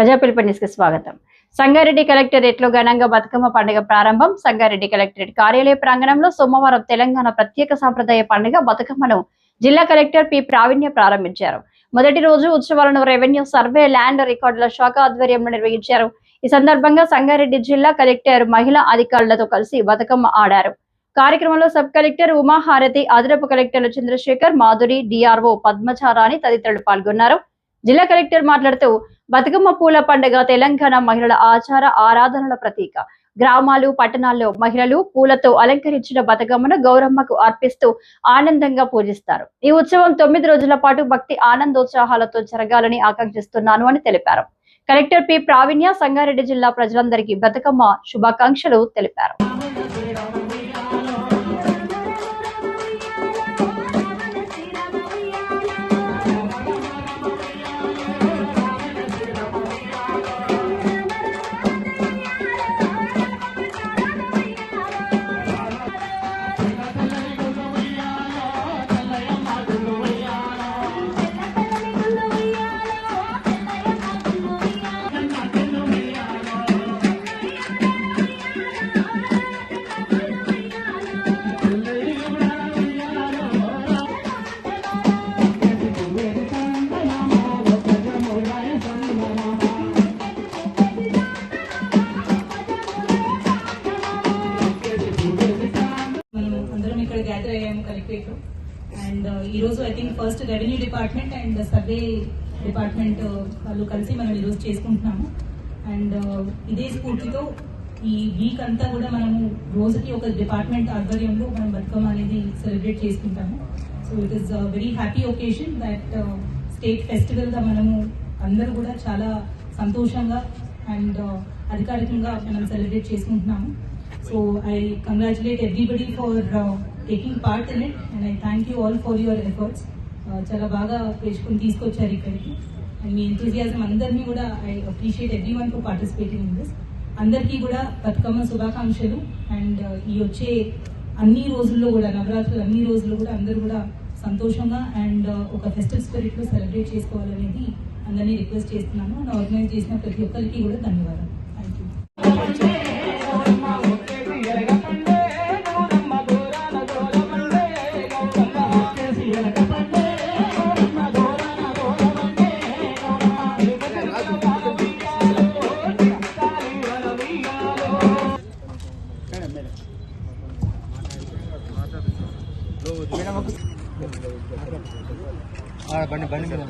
ప్రజా న్యూస్కి స్వాగతం. సంగారెడ్డి కలెక్టరేట్లో ఘనంగా బతుకమ్మ పండుగ ప్రారంభం. సంగారెడ్డి కలెక్టరేట్ కార్యాలయ ప్రాంగణంలో సోమవారం తెలంగాణ ప్రత్యేక సాంప్రదాయ పండుగ బతుకమ్మను జిల్లా కలెక్టర్ పి. ప్రావీణ్య ప్రారంభించారు. మొదటి రోజు ఉత్సవాలను రెవెన్యూ సర్వే ల్యాండ్ రికార్డుల శాఖ ఆధ్వర్యంలో నిర్వహించారు. ఈ సందర్భంగా సంగారెడ్డి జిల్లా కలెక్టర్ మహిళా అధికారులతో కలిసి బతుకమ్మ ఆడారు. కార్యక్రమంలో సబ్ కలెక్టర్ ఉమాహారతి అదనపు కలెక్టర్లు చంద్రశేఖర్ మాధురి డిఆర్ఓ పద్మచారాణి తదితరులు పాల్గొన్నారు. జిల్లా కలెక్టర్ మాట్లాడుతూ బతుకమ్మ పూల పండుగ తెలంగాణ మహిళల ఆచార ఆరాధనల ప్రతీక. గ్రామాలు పట్టణాల్లో మహిళలు పూలతో అలంకరించిన బతుకమ్మను గౌరమ్మకు అర్పిస్తూ ఆనందంగా పూజిస్తారు. ఈ ఉత్సవం తొమ్మిది రోజుల పాటు భక్తి ఆనందోత్సాహాలతో జరగాలని ఆకాంక్షిస్తున్నాను అని తెలిపారు. Collector P. ప్రావీణ్య సంగారెడ్డి జిల్లా ప్రజలందరికీ బతుకమ్మ శుభాకాంక్షలు తెలిపారు. గ్యాదర్ అండ్ ఈరోజు I think first revenue department and survey department వాళ్ళు కలిసి మనం ఈరోజు చేసుకుంటున్నాము. అండ్ uh, ఇదే స్ఫూర్తితో ఈ వీక్ అంతా కూడా మనము రోజుకి ఒక డిపార్ట్మెంట్ ఆధ్వర్యంలో మనం బతుకమ్మ అనేది సెలబ్రేట్ చేసుకుంటాము. So it is very happy occasion that state ఫెస్టివల్గా మనము అందరూ కూడా చాలా సంతోషంగా అండ్ uh, అధికారికంగా మనం సెలబ్రేట్ చేసుకుంటున్నాము. So I congratulate everybody for taking part in it and I thank you all for your efforts చాలా బాగా పేర్చుకుని తీసుకొచ్చారు ఇక్కడికి. అండ్ మీ ఎంతూజియాజం అందరినీ కూడా I appreciate every one for participating in this అందరికీ కూడా బతుకమ్మ శుభాకాంక్షలు. అండ్ uh, ఈ వచ్చే అన్ని రోజుల్లో కూడా నవరాత్రులు అన్ని రోజుల్లో కూడా అందరూ కూడా సంతోషంగా అండ్ uh, ఒక ఫెస్టివ్ స్పిరిట్లో సెలబ్రేట్ చేసుకోవాలనేది అందరినీ రిక్వెస్ట్ చేస్తున్నాను. అండ్ ఆర్గనైజ్ చేసిన ప్రతి ఒక్కరికి కూడా ధన్యవాదాలు. బండి బండి మీద.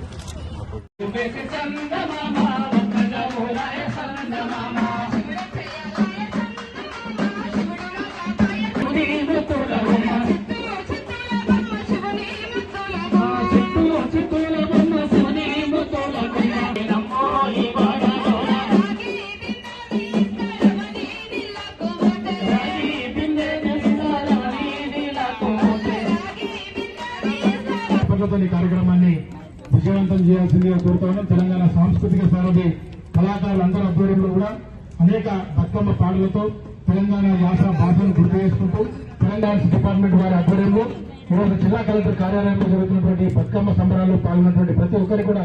పద్ధతితో ఈ కార్యక్రమాన్ని విజయవంతం చేయాల్సిందిగా కోరుతా తెలంగాణ సాంస్కృతిక సారథి కళాకారులందరి ఆధ్వర్యంలో కూడా అనేక బతుకమ్మ పాటలతో తెలంగాణ యాస భాషను గుర్తు చేసుకుంటూ తెలంగాణ డిపార్ట్మెంట్ వారి ఆధ్వర్యంలో ఈరోజు జిల్లా కలెక్టర్ కార్యాలయంలో జరుగుతున్నటువంటి బతుకమ్మ సంబరాల్లో పాల్గొన్నటువంటి ప్రతి ఒక్కరికి కూడా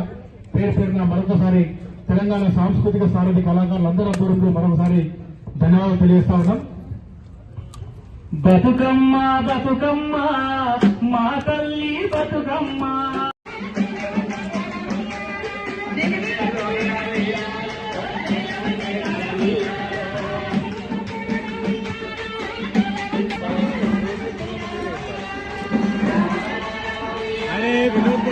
పేరు పేరున మరొకసారి తెలంగాణ సాంస్కృతిక సారథి కళాకారులందరి ఆధ్వర్యంలో మరొకసారి ధన్యవాదాలు తెలియజేస్తా ఉన్నాం. బతుకమ్మ బతుకమ్మ మా తల్లి బతుకమ్మ. అరే వినోద్